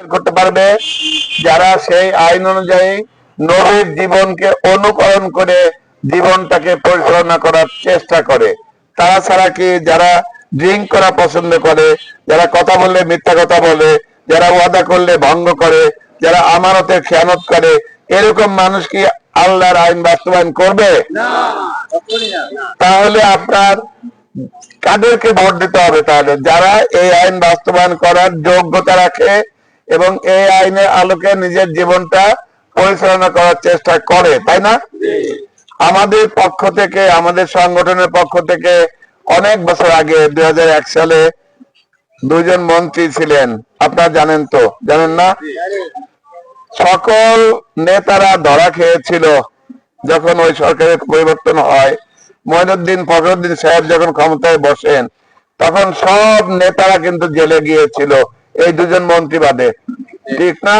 করতে পারবে যারা সেই আইন অনুযায়ী নবীর জীবনকে অনুকরণ করে জীবনটাকে পরিচালনা করার চেষ্টা করে। তারা ছাড়া কি যারা ড্রিঙ্ক করা পছন্দ করে যারা কথা বললে মিথ্যা কথা বলে যারা ওয়াদা করলে ভঙ্গ করে যারা আমানতের খেয়ানত করে এরকম মানুষ কি আল্লাহর আইন বাস্তবায়ন করবে? তাহলে আপনার কাদেরকে ভোট দিতে হবে তাহলে? যারা এই আইন বাস্তবায়ন করার যোগ্যতা রাখে এবং এই আইনের আলোকে নিজের জীবনটা পরিচালনা করার চেষ্টা করে, তাই না? আমাদের পক্ষ থেকে, আমাদের সংগঠনের পক্ষ থেকে অনেক বছর আগে, দুই সালে দুইজন মন্ত্রী ছিলেন। আপনারা জানেন তো, জানেন না? সকল নেতারা ধরা খেয়েছিল যখন ওই সরকারের পরিবর্তন হয়। মঈনুদ্দিন ফখরুদ্দিন সাহেব যখন ক্ষমতায় বসেন, তখন সব নেতারা কিন্তু জেলে গিয়েছিল। এই দুজন মন্ত্রী বাদে। ঠিক না?